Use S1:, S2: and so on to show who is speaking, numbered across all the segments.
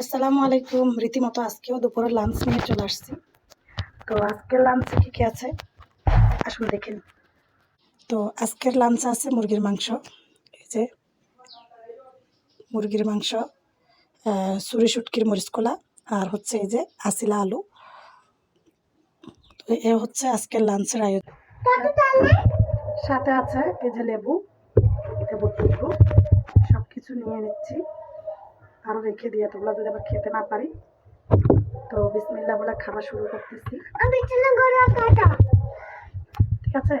S1: আসসালামু আলাইকুম। রীতিমতো আজকেও দুপুরে লাঞ্চ নিয়ে চলে আসছি। তো আজকের লাঞ্চে কী কী আছে? আসুন দেখেন তো আজকের লাঞ্চে আছে মুরগির মাংস। এই যে মুরগির মাংস সুরি শুটকির মরিচ কলা আর হচ্ছে এই যে আসিলা আলু। তো এ হচ্ছে আজকের লাঞ্চের আয়োজন। সাথে আছে এই যে লেবু লেবু লেবু সব কিছু নিয়ে নিচ্ছি। আরও রেখে দিয়ে তোমরা যদি আবার খেতে না পারি তো বিসমিল্লা বলে খাওয়া শুরু করতেছি। ঠিক আছে?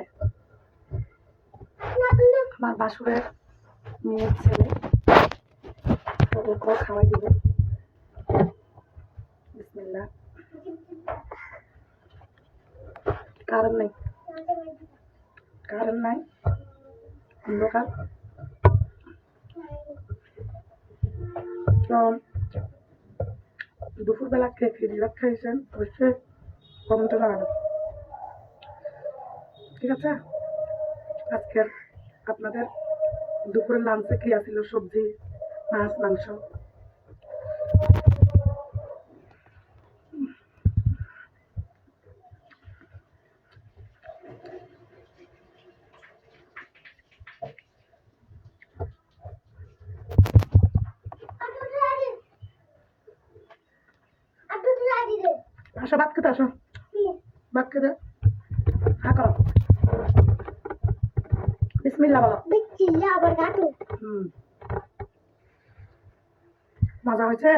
S1: আমার বাসুরের মেয়ের ছেলে ওকেও খাওয়াই দিব। বিসমিল্লা কারণ নেই। কারণ নাই। অন্ধকার। তো দুপুরবেলা খেয়ে কে জিরাত খাইছেন, অবশ্যই কমেন্টে জানাবেন ঠিক আছে? আজকের আপনাদের দুপুরের লাঞ্চে কি আছিল? সবজি, মাছ, মাংস? আসো ভাত খেতে আসো। ভাত খেতে। হ্যাঁ করো। বিসমিল্লা বলো।
S2: বিচিল্লা আবার কাটো।
S1: হুম। মজা হয়েছে?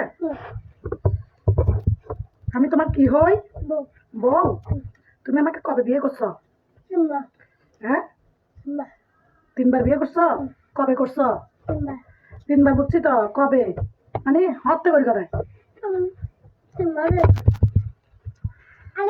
S1: আমি তোমার কি হই? বউ। তুমি আমাকে কবে বিয়ে করছ? হ্যাঁ? তিনবার বিয়ে করছ? কবে করছ? তিনবার বুঝছি তো কবে? মানে হতে করি করে
S2: সুম্মা আরে কার বিয়ে করলে ওখানে আল্লাহ না
S1: হুম
S2: পানি দাও
S1: তারপর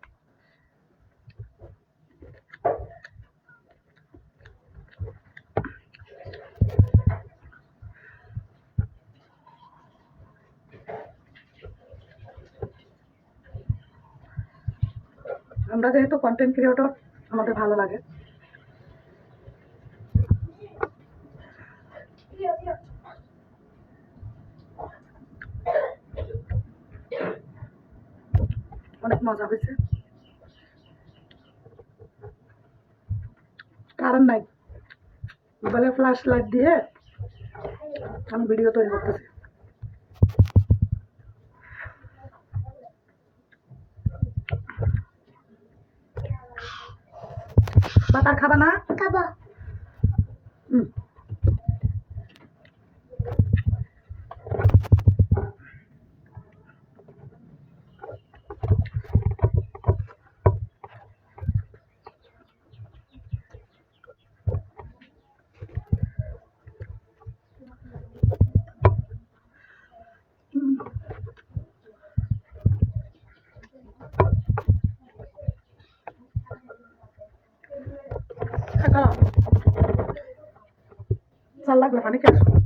S1: আমরা যেহেতু কন্টেন্ট ক্রিয়েটর আমাদের ভালো লাগে। অনেক মজা হয়েছে। কারণ নাই। মোবাইলে ফ্ল্যাশ লাইট দিয়ে আমি ভিডিও তৈরি করতেছি। ভাত খাবা না?
S2: খাব
S1: হুম থাকো চাল মানে কি খেয়ে আসো